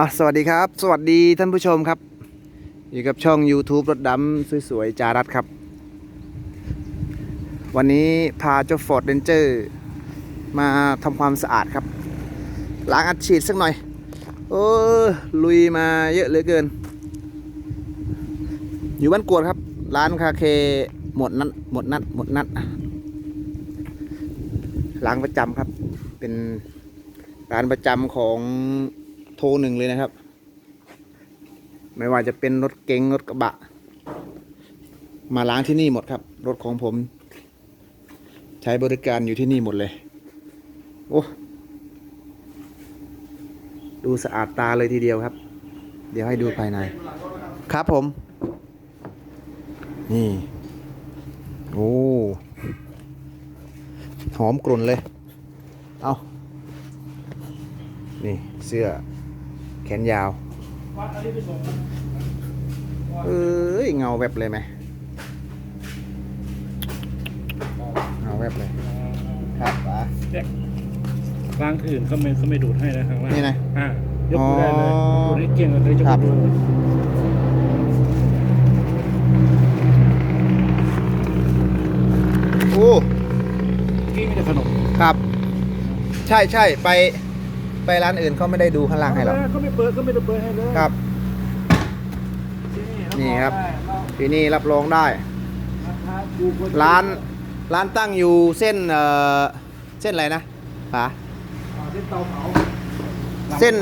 อะสวัสดีครับ สวัสดีท่านผู้ชมครับ อยู่กับช่อง YouTube รถดำสวยๆจารัสครับ วันนี้พาเจ้า Ford Ranger มาทำความสะอาดครับ ล้างอัดฉีดสักหน่อย โอ้ลุยมาเยอะเหลือเกิน อยู่บ้านกวดครับ ร้านคาเคหมดนัดหมดนัดหมดนัดล้างประจำครับ เป็นร้านประจำของ โทรหนึ่งเลยนะครับ ไม่ว่าจะเป็นรถเก๋งรถกระบะ มาล้างที่นี่หมดครับ รถของผม ใช้บริการอยู่ที่นี่หมดเลย โอ้ดูสะอาดตาเลยทีเดียวครับ เดี๋ยวให้ดูภายใน ครับผม นี่ โอ้ หอมกลุ่นเลย เอานี่ เสื้อ แขนยาวเอ้ยเงาแวบเลยไหมเงาแวบเลยครับป๋าล้างอื่นเขาไม่เขาไม่ดูดให้นะข้างล่างนี่นะอะยกมือได้เลยอ๋อดูได้เก่งเลยจะครับดูโอ้กี้มีแต่ขนมครับ ใช่ใช่ไป ไปร้านอื่นเขาไม่ได้ดูข้างล่างให้หรอกเขาไม่เปิดเขาไม่ได้เปิดให้เลยครับที่นี่ครับเาที่นี่รับรองได้ราคาถูกกว่ร้านร้านตั้งอยู่เส้นเอ่อเส้นอะไรนะป๋าอ่าเส้นเตาเผาเส้น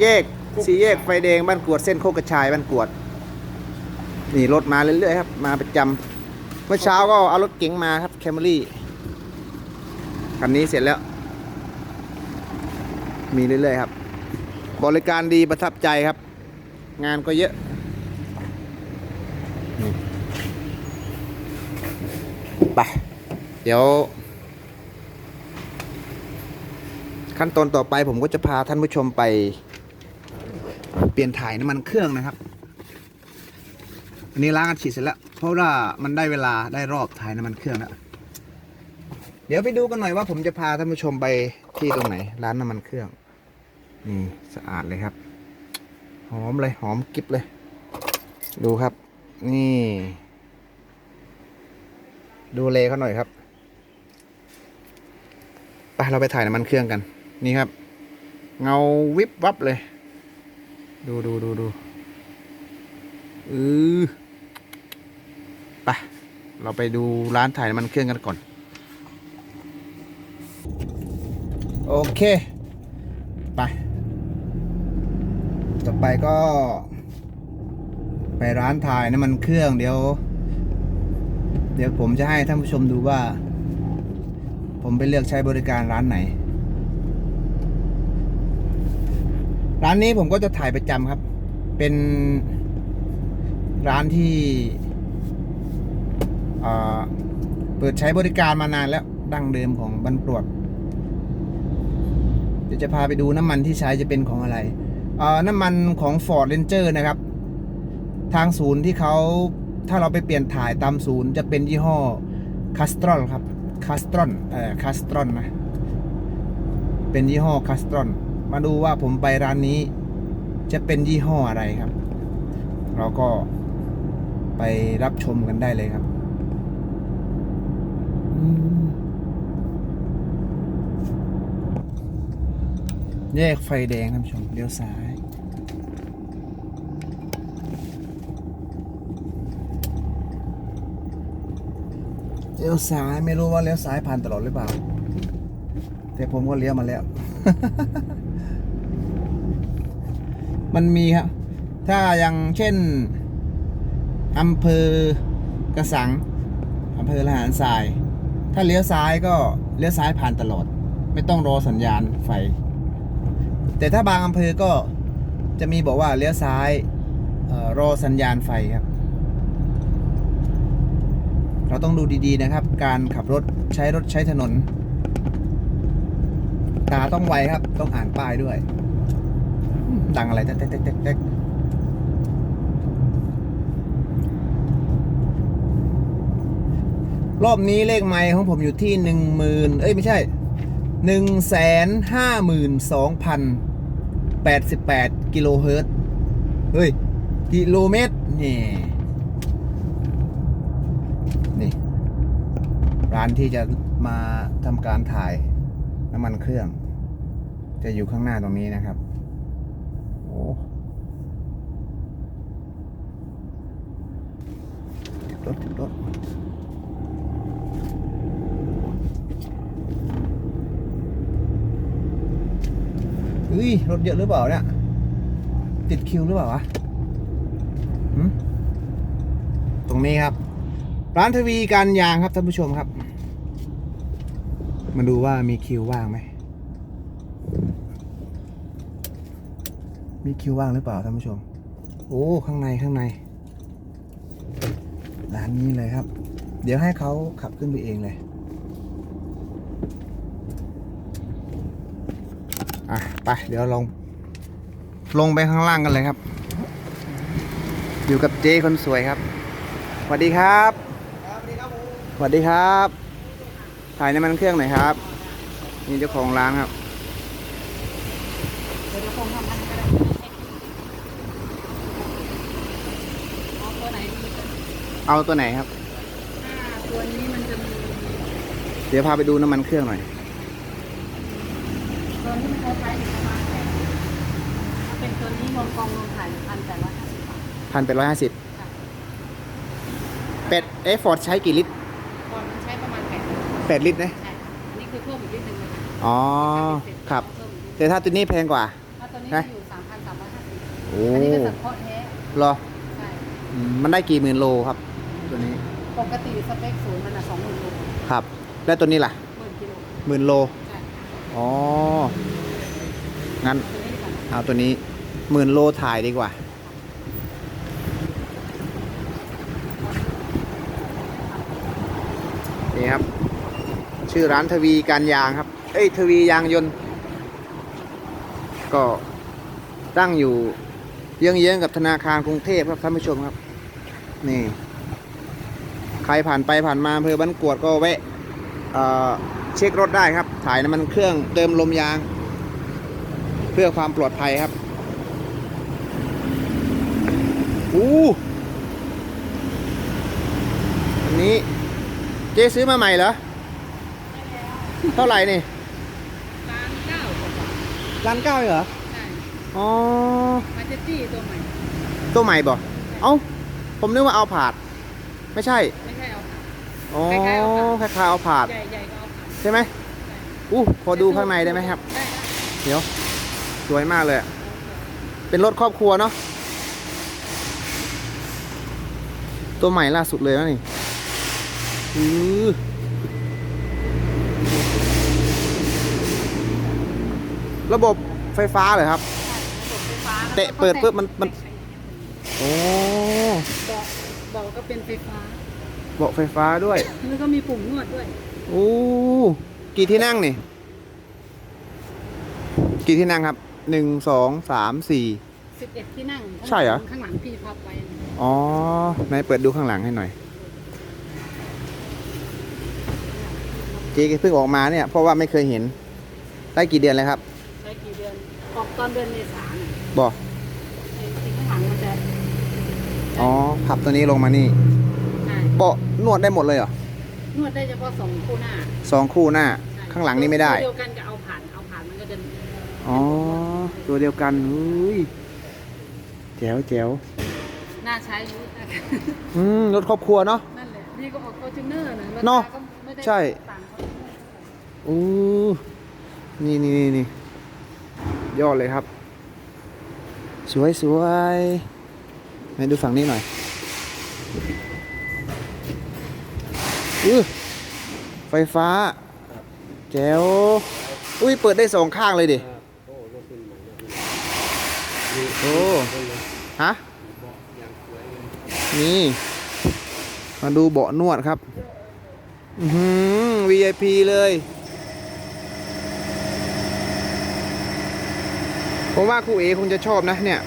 แยกสี่แยกไฟแดงบ้านกวดเส้นโคกกระชายบ้านกวด นี่รถมาเรื่อยๆครับ มาประจำเมื่อเช้าก็เอารถเก๋งมาครับแคมรี่คันนี้เสร็จแล้ว มีเรื่อยๆครับ บริการดีประทับใจครับ งานก็เยอะ ไป เดี๋ยว ขั้นตอนต่อไปผมก็จะพาท่านผู้ชมไป เปลี่ยนถ่ายน้ำมันเครื่องนะครับ อันนี้ล้างอัดฉีดเสร็จแล้ว เพราะว่ามันได้เวลาได้รอบถ่ายน้ำมันเครื่องแล้วเดี๋ยวไปดูกันหน่อยว่าผมจะพาท่านผู้ชมไปที่ตรงไหน ร้านน้ำมันเครื่อง นี่สะอาดเลยครับ หอมเลยหอมกิบเลย ดูครับ นี่ ดูเลเขาหน่อยครับไปเราไปถ่ายน้ำมันเครื่องกัน นี่ครับ เงาวิบวับเลย ดูดูดูดูอือไปเราไปดูร้านถ่ายน้ำมันเครื่องกันก่อน โอเค ไป ต่อไปก็ ไปร้านถ่ายน้ำมันเครื่องเดี๋ยว เดี๋ยวผมจะให้ท่านผู้ชมดูว่า ผมไปเลือกใช้บริการร้านไหน ร้านนี้ผมก็จะถ่ายประจำครับ เป็นร้านที่เเปิดใช้บริการมานานแล้วดั้งเดิมของบรรปลวดเดี๋ยวจะพาไปดูน้ำมันที่ใช้จะเป็นของอะไร น้ำมันของ Ford Ranger นะครับ ทางศูนย์ที่เขาถ้าเราไปเปลี่ยนถ่ายตามศูนย์จะเป็นยี่ห้อ c a s t r o l ครับ c a s t r o n เอ่อ c a s t r o n นะ เป็นยี่ห้อ c a s t r o n มาดูว่าผมไปร้านนี้ จะเป็นยี่ห้ออะไรครับ เราก็ไปรับชมกันได้เลยครับ อืม แยกไฟแดงท่านผู้ชมเลี้ยวซ้ายเลี้ยวซ้ายไม่รู้ว่าเลี้ยวซ้ายผ่านตลอดหรือเปล่า แต่ผมก็เลี้ยวมาแล้ว มันมีครับ ถ้าอย่างเช่นอำเภอกระสังอำเภอละหารทราย ถ้าเลี้ยวซ้ายก็เลี้ยวซ้ายผ่านตลอด ไม่ต้องรอสัญญาณไฟ แต่ถ้าบางอำเภอก็จะมีบอกว่าเลี้ยวซ้ายออรอสัญญาณไฟครับ เราต้องดูดีๆนะครับ การขับรถใช้รถใช้ถนน ตาต้องไวครับ ต้องอ่านป้ายด้วย ดังอะไรแต๊กแต๊กแต๊กแต๊กแต๊กรอบนี้เลขไม้ของผมอยู่ที่หนึ่งหมื่นเอ้ยไม่ใช่ หนึ่งแสนห้าหมื่นสองพัน88 กิโลเฮิรตซ์เฮ้ย กิโลเมตร นี่ นี่ ร้านที่จะมาทำการถ่ายน้ำมันเครื่อง จะอยู่ข้างหน้าตรงนี้นะครับ โอ้รถติดรถ เฮ้ยรถเยอะหรือเปล่าเนี่ย ติดคิวหรือเปล่าวะตรงนี้ครับ ร้านทวีการยางครับท่านผู้ชมครับ มาดูว่ามีคิวว่างไหม มีคิวว่างหรือเปล่าท่านผู้ชม โอ้ ข้างในข้างใน ร้านนี้เลยครับ เดี๋ยวให้เขาขับขึ้นไปเองเลย อะไปเดี๋ยวลง ลงไปข้างล่างกันเลยครับ อยู่กับเจ๊คนสวยครับสวัสดีครับสวัสดีครับ ถ่ายน้ำมันเครื่องหน่อยครับนี่เจ้าของร้านครับเดี๋ยวเราคงทำอันนี้ก็ได้เอาตัวไหนดีกันเอาตัวไหนครับถ้าตัวนี้มันจะมีเดี๋ยวพาไปดูน้ำมันเครื่องหน่อย ตัวที่มันเขาใช้อยู่ประมาณแปดถ้าเป็นตัวนี้รวมกองรวมถ่ายพันแปดร้อยห้าสิบบาทพันแปดร้อยห้าสิบค่ะเป็ดเอฟฟอร์ดใช้กี่ลิตรก่อนมันใช้ประมาณแปดแปดลิตรนะใช่ค่ะอันนี้คือเพิ่มอีกนิดนึงนะคะอ๋อครับ เพิ่มอีกนิดแต่ถ้าตัวนี้แพงกว่าถ้าตัวนี้นะอยู่สามพันสามร้อยห้าสิบโอ้อันนี้ก็สังเคราะห์แท้เหรอใช่อืมมันได้กี่หมื่นโลครับ ตัวนี้ปกติสเปคศูนย์มันอะสองหมื่นโลครับ แล้วตัวนี้ล่ะหมื่นกิโลหมื่นโลใช่ อ๋อ งั้น เอาตัวนี้หมื่นโลถ่ายดีกว่า นี่ครับ ชื่อร้านทวีการยางครับ เอ้ย ทวียางยนต์ ก็ตั้งอยู่เยื้องๆกับธนาคารกรุงเทพครับท่านผู้ชมครับ นี่ ใครผ่านไปผ่านมาอำเภอบ้านกวดก็แวะ เอ่อเช็ครถได้ครับ ถ่ายน้ำมันเครื่องเติมลมยาง เพื่อความปลอดภัยครับอู้อันนี้เจ๊ซื้อมาใหม่เหรอ เท่าไหร่นี่ร้านเก้ากว่าบาทล้านเก้าเหรอ ใช่ อ๋อ มาเจตี้ตัวใหม่ ตัวใหม่บ่เอ้า ผมนึกว่าเอาผาด ไม่ใช่ ไม่ใช่เอาค่ะอ๋อคล้ายๆเอาผาดคล้ายๆเอาผาดใหญ่ใหญ่ก็เอาค่ะ ใช่ไหมอู้พอดูข้างในได้ไหมครับได้เดี๋ยว สวยมากเลยอะเป็นรถครอบครัวเนาะ ตัวใหม่ล่าสุดเลยนะนี่อือระบบไฟฟ้าเหรอครับระบบไฟฟ้าเตะเปิดปุ๊บมันมัน โอ้เบาะเบาะก็เป็นไฟฟ้า เบาะไฟฟ้าด้วย แล้วก็มีปุ่มนวดด้วย โอ้กี่ที่นั่งนี่ กี่ที่นั่งครับหนึ่งสองสามสี่11ที่นั่งใช่เหรอข้างหลังพี่พับไว้อ๋อไหนายเปิดดูข้างหลังให้หน่อย เจ๊เพิ่งออกมาเนี่ย เพราะว่าไม่เคยเห็น ได้กี่เดือนแล้วครับใช้กี่เดือนออกตอนเดือนเมษายนน่ะบอกไอ้ที่ข้างหลังมันจะอ๋อพับตัวนี้ลงมานี่ใช่เบาะนวดได้หมดเลยเหรอ นวดได้เฉพาะสองคู่หน้าสองคู่หน้า ใช่ข้างหลังนี่ไม่ได้ ตัวเดียวกันกับเอาผ่านเอาผ่านมันก็จะอ๋อ ตัวเดียวกันอุ้ยแจ๋วแจ๋วน่าใช้อยุ่นะคะอืมรถครอบครัวเนาะ นั่นแหละนี่ก็ออกฟอร์จูเนอร์นะเนอะรคก็ไม่ได้ใช่ ต่างเขาอู้นี่นี่นี่นี่ยอดเลยครับ สวยสวยไหนดูฝั่งนี้หน่อย อือไฟฟ้า แจ๋ว อุ้ย เปิดได้สองข้างเลยดิ โอ้ฮะนี่ มาดูเบาะนวดครับ อือหือ VIP เลย ผมว่าครูเอคงจะชอบนะเนี่ย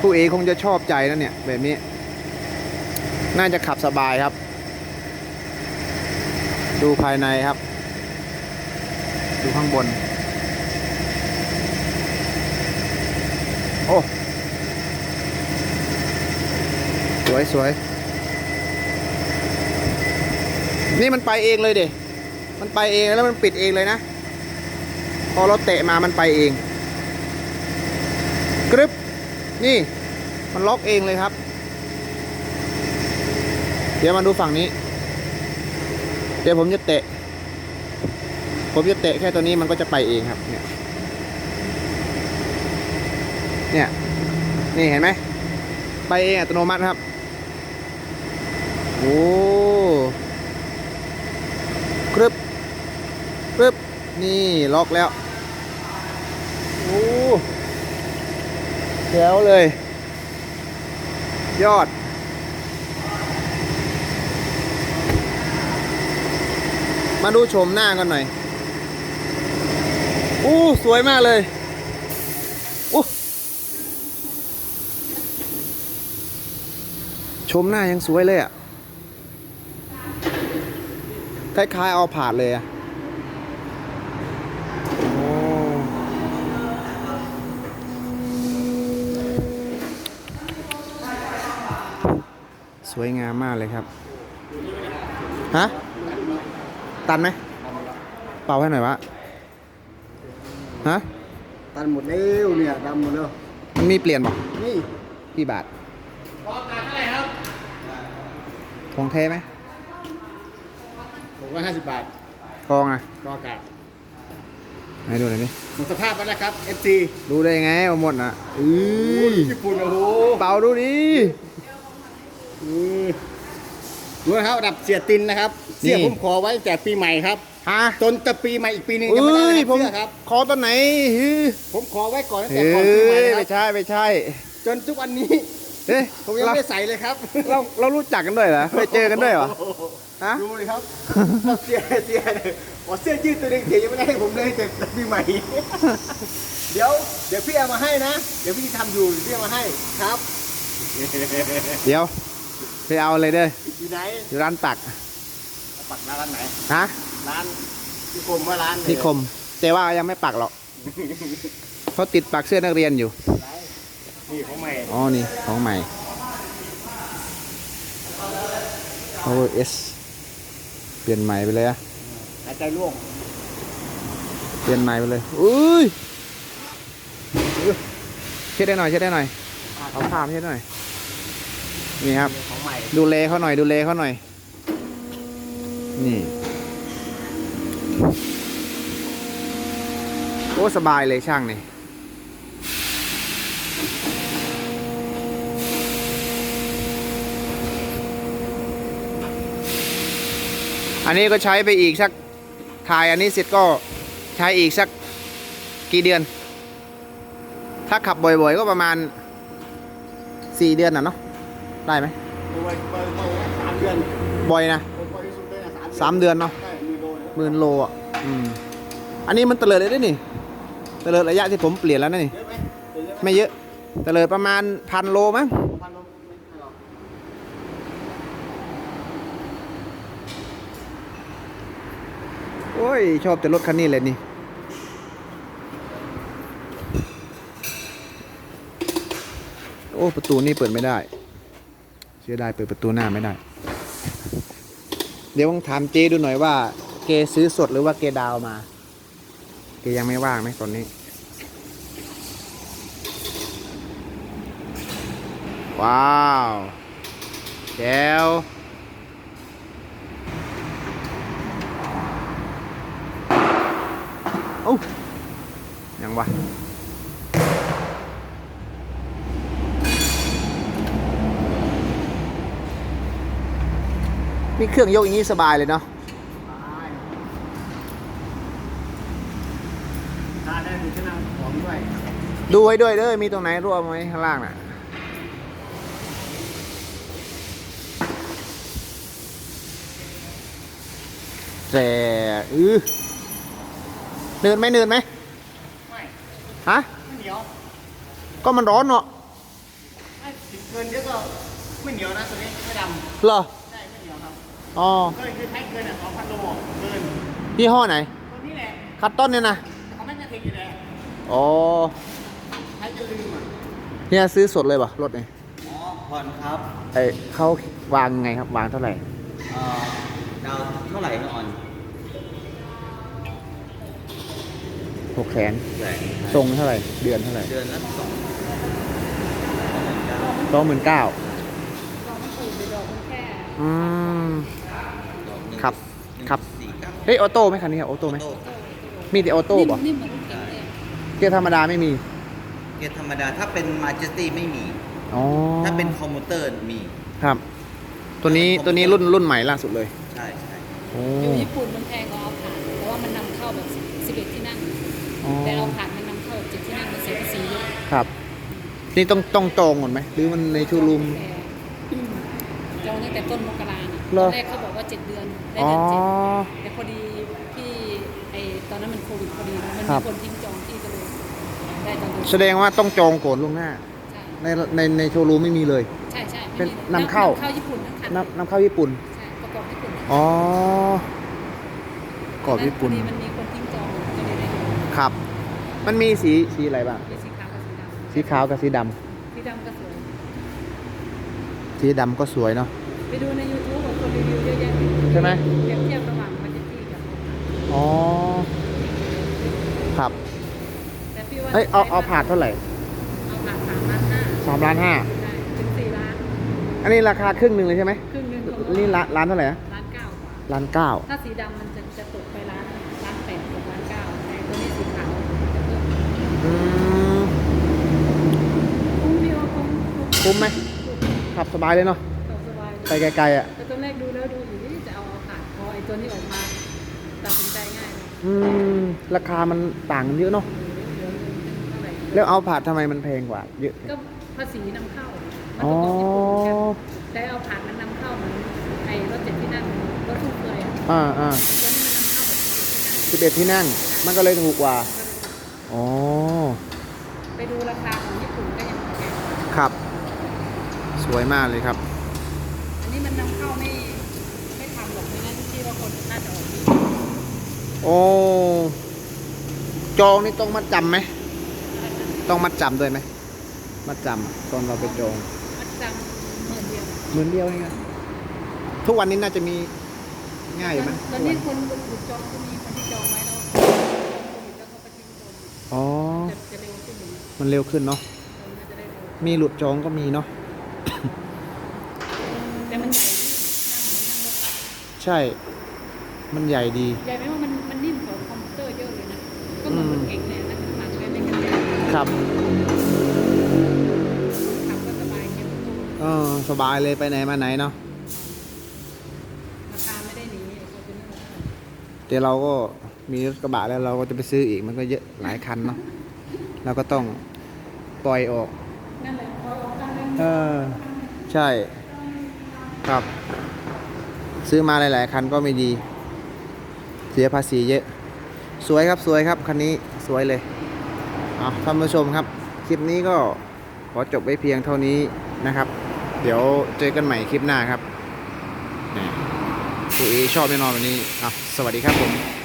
ครูเอคงจะชอบใจนะเนี่ย แบบนี้ น่าจะขับสบายครับ ดูภายในครับ ดูข้างบน โอ้ สวยสวย นี่มันไปเองเลยเด็มันไปเองแล้วมันปิดเองเลยนะ พอเราเตะมามันไปเองกรึบนี่มันล็อกเองเลยครับ เดี๋ยวมาดูฝั่งนี้ ดี๋ยวผมจะเตะ ผมจะเตะแค่ตัวนี้มันก็จะไปเองครับ เนี่ย เนี่ย นี่เห็นไหม ไปเองอัตโนมัติครับ โอ้กรึบกรึบนี่ล็อกแล้ว โอ้แจ๋วเลย ยอด มาดูโฉมหน้ากันหน่อย อู้สวยมากเลยอู้ชมหน้ายังสวยเลยอะคล้ายๆเอาผาดเลยอะสวยงามมากเลยครับ ฮะ ตันไหมเป่าให้หน่อยวะฮะตันหมดแล้วเนี่ยดำหมดแล้วมันมีเปลี่ยนบอกนี่กี่บาทของแท้ไหมผมว่าห้าสิบบาททองอะรออากาศให้ดูหน่อยดิหมดสภาพแล้วนะครับ FC ดูได้ไงว่าหมดอะอือญี่ปุ่นโอ้โหเป่าดูดิอือ ดูนะครับระดับเสียตินนะครับ เสียนี่ผมขอไว้แต่ปีใหม่ครับฮะจนจะปีใหม่อีกปีหนึงยังไม่เอ้ได้ยนะผมเสื้อครับ ขอตอนไหนฮือผมขอไว้ก่อนตั้งแต่เฮ้ก่อนปีใหม่ยนะคไม่รับใช่ไม่ใช่จนทุกวันนี้เฮ้ยผมยังเราไม่ได้ใส่เลยครับเราเรารู้จักกันด้วยเหรอเคยเจอกันด้วยเหรอ ฮะ ดูเลยครับเสียเสียอ๋อเสื้อยืดตัวหนึงเสียยังไม่ได้ให้ผมเลยแต่ปีใหม่ เดี๋ยวเดี๋ยวพี่เอามาให้นะ เดี๋ยวพี่ทำอยู่พี่เอามาให้ครับ เดี๋ยว ไปเอาเลยเด้ออยู่ไหนอยู่ร้านตักปักร้านไหนฮะร้านที่กรมว่าร้านนิคม แต่ว่ายังไม่ปักหรอกเขาติดปักเสื้อนักเรียนอยู่นี่ของใหม่อ๋อนี่ของใหม่ Power S เปลี่ยนใหม่ไปเลยอะหายใจร่วงเปลี่ยนใหม่ไปเลยอุ้ยเช็ดได้หน่อยเช็ดได้หน่อยเอาผ้ามาเช็ดหน่อย นี่ครับ ของใหม่ดูแลเขาหน่อยดูแลเขาหน่อย นี่ โอ้ สบายเลยช่างนี่อันนี้ก็ใช้ไปอีกสักถ่ายอันนี้เสร็จก็ใช้อีกสักกี่เดือน ถ้าขับบ่อยๆก็ประมาณ 4 เดือนน่ะเนาะ ได้ไหมสามเดือนบ่อยนะบ่อยที่สุดเลยนะสามเดือนเนาะใช่มีโดนหมื่นโลอะอืมอันนี้มันเตลิดเลยด้วยนี่เตลิดระยะที่ผมเปลี่ยนแล้วนะนี่ เยอะไหมเยอะไหมไม่เยอะเตลิดประมาณพันโลมั้งพันโลไม่ไม่หรอกโอ้ย ชอบแต่รถคันนี้เลยนี่ โอ้ ประตูนี่เปิดไม่ได้ เสียดายเปิดประตูหน้าไม่ได้ เดี๋ยวต้องถามเจดูหน่อยว่า เกซื้อสดหรือว่าเกดาวมา เกยังไม่ว่างไหมตอนนี้ ว้าวแจ๋วโอ้ยังวะ นี่เครื่องยกอย่างนี้สบายเลยเนาะถ้าได้ดูที่นั่งของด้วยดูไว้ด้วยเด้อมีตรงไหนรั่วไหมข้างล่างน่ะแต่อือเนินไหมเนินไหมไม่ฮะไม่เหนียวก็มันร้อนเนาะไม่ถึงเกินเยอะก็ไม่เหนียวนะตัวนี้ไม่ดเหรอ อ๋อเกินคือใช้เกินอะสองพันโลเกินยี่ห้อไหนตัวนี้แหละคัตต้นเนี่ยนะเขาไม่จะทิ้งอยู่แล้วอ๋อใช้จะลืมอะเฮียซื้อสดเลยป่ะรถเนี่ยอ๋อผ่อนครับไอเขาวางไงครับวางเท่าไหร่เอ่อดาวเท่าไหร่นะออนหกแสนแสนทรงเท่าไหร่เดือนเท่าไหร่เดือนละสองสองหมื่นเก้าเราไม่ถูกไปดอกมันแค่อืม ดอกหนึ่ง ครับ หนึ่ง ครับ สี่เก้าเฮ้ยออโต้ไหมคันนี้ออโต้ไหมโต้มีแต่ออโต้ป่ะนิ่มๆเหมือนลูกเก๋งเลยเกียร์ธรรมดาไม่มีเกียร์ธรรมดาถ้าเป็นมาจิสตี้ไม่มี อ๋อถ้าเป็นคอมมูเตอร์มีครับ ตัวนี้ตัวนี้รุ่นรุ่นใหม่ล่าสุดเลย ใช่ใช่โอ้อยู่ญี่ปุ่นมันแพงกว่าเอาผ่านแต่ว่ามันนำเข้าแบบ 11 ที่นั่ง อ๋อแต่เราผ่านมันนำเข้าแบบ7ที่นั่งมันเสียภาษีเยอะครับ นี่ต้องต้องจองก่อนไหมหรือมันในชูรูมอืมจองตั้งแต่ต้นมกราน่ะเหร ตออนแรกเขาบอกว่า7เดือนได้อ๋อเดือนเจ็ดแต่พอดีพี่ไอตอนนั้นมันโควิดพอดีนะมันครัมีบคนทิ้งจองที่ก็เลยได้ตอนเดือนแสดงว่าต้องจองก่อนล่วงหน้าใช่ในในในโชว์รูมไม่มีเลย ใช่ใช่เป็นไม่มีนำเข้าเข้าญี่ปุ่นทั้งคันนำนำเข้าญี่ปุ่นใช่ประกอบญี่ปุ่นอ๋อกรอบญี่ปุ่นพอดีมันมีคนทิ้งจองก็เลยได้ดูครับ มันมีสีสีอะไรบ้างมีสีขาวกับสีดำสีขาวกับสีดำสีดำก็สวยสีดำก็สวยเนาะ ไปดูใน YouTube ของคนรีวิวเยอะแยะใช่ไหม เปรียบเทียบระหว่างมาจิตี้กับอ๋อครับแต่พี่ว่าเอ้ยเอาเอาผ่านเท่าไหร่เอาผ่านสามล้านห้าสามล้านห้าใช่ถึงสี่ล้านอันนี้ราคาครึ่งหนึ่งเลยใช่ไหมครึ่งหนึงของนี่ร้านร้านเท่าไหร่นะล้านเก้ากว่าร้านเก้าถ้าสีดำมันจะจะตกไปล้านล้านแปดกับล้านเก้าแต่ตัวนี้สีขาวจะเพิ่มอืมคุ้มพี่ว่าคุ้มคุ้มไหมขับสบายเลยเนาะตกสบาย ไปไกลๆอะแต่ตอนแรกดูแล้วดูอยู่นี่จะเอาเอาผ่านพอไอ้ตัวนี้ออกมาตัดสินใจง่ายเลยอืมราคามันต่างกันเยอะเนาะเหลือเงินเป็นเท่าไหร่แล้วเอาผ่านทำไมมันแพงกว่า เยอะก็ภาษีนำเข้ามันอ๋อประกอบญี่ปุ่นกันแต่เอาผ่านมันนำเข้าเหมือนไอ้รถเจ็ดที่นั่งรถทุกเคยอะอ่าอ่าตัวนี้มันนำเข้าแบบเจ็ดที่นั่งสิบเอ็ดที่นั่ง มันก็เลยถูกกว่าอ๋อไปดูราคาของญี่ปุ่นก็ยังแพง ครับ สวยมากเลยครับ อันนี้มันนำเข้าไม่ไม่ทำหรอกไม่งั้นที่ว่าคนน่าจะออกดี โอ้จองนี่ต้องมัดจำไหม ต้องมัดจำด้วยไหมมัดจำตอนเราไปจองมัดจำหมื่นเดียวหมื่นเดียวเองอะทุกวันนี้น่าจะมีง่ายอยู่ไหมตอนนี้คนหยุดจองก็มีคนที่จองไว้แล้วโควิดแล้วเขาก็ทิ้งจองอ๋อจะจะเร็วขึ้นอย่างนี้มันเร็วขึ้นเนาะคนน่าจะได้เร็วมีหลุดจองก็มีเนาะแต่มันใหญ่ที่นั่งเหมือนนั่งรถบัสใช่ มันใหญ่ดี ใหญ่ไหมว่ามันมันนิ่มกว่าคอมพิวเตอร์เยอะเลยนะ ก็เหมือนรถเก๋งเลยนะข้างหลังเลยไม่กระเด็นครับ ขับก็สบายเก็บตู้เออ สบายเลยไปไหนมาไหนเนาะราคาไม่ได้หนีไอ้ตัวเป็นเรื่องแต่เราก็มีรถกระบะแล้วเราก็จะไปซื้ออีกมันก็เยอะหลายคันเนาะเราก็ต้องปล่อยออก นั่นแหละพอออกกันเล่นเออ ใช่ ครับ ซื้อมาหลาย ๆ คันก็ไม่ดีเสียภาษีเยอะ สวยครับสวยครับคันนี้สวยเลยเอาท่านผู้ชมครับ คลิปนี้ก็ขอจบไว้เพียงเท่านี้นะครับ เดี๋ยวเจอกันใหม่คลิปหน้าครับแหมครูเอชอบแน่นอนวันนี้อะสวัสดีครับผม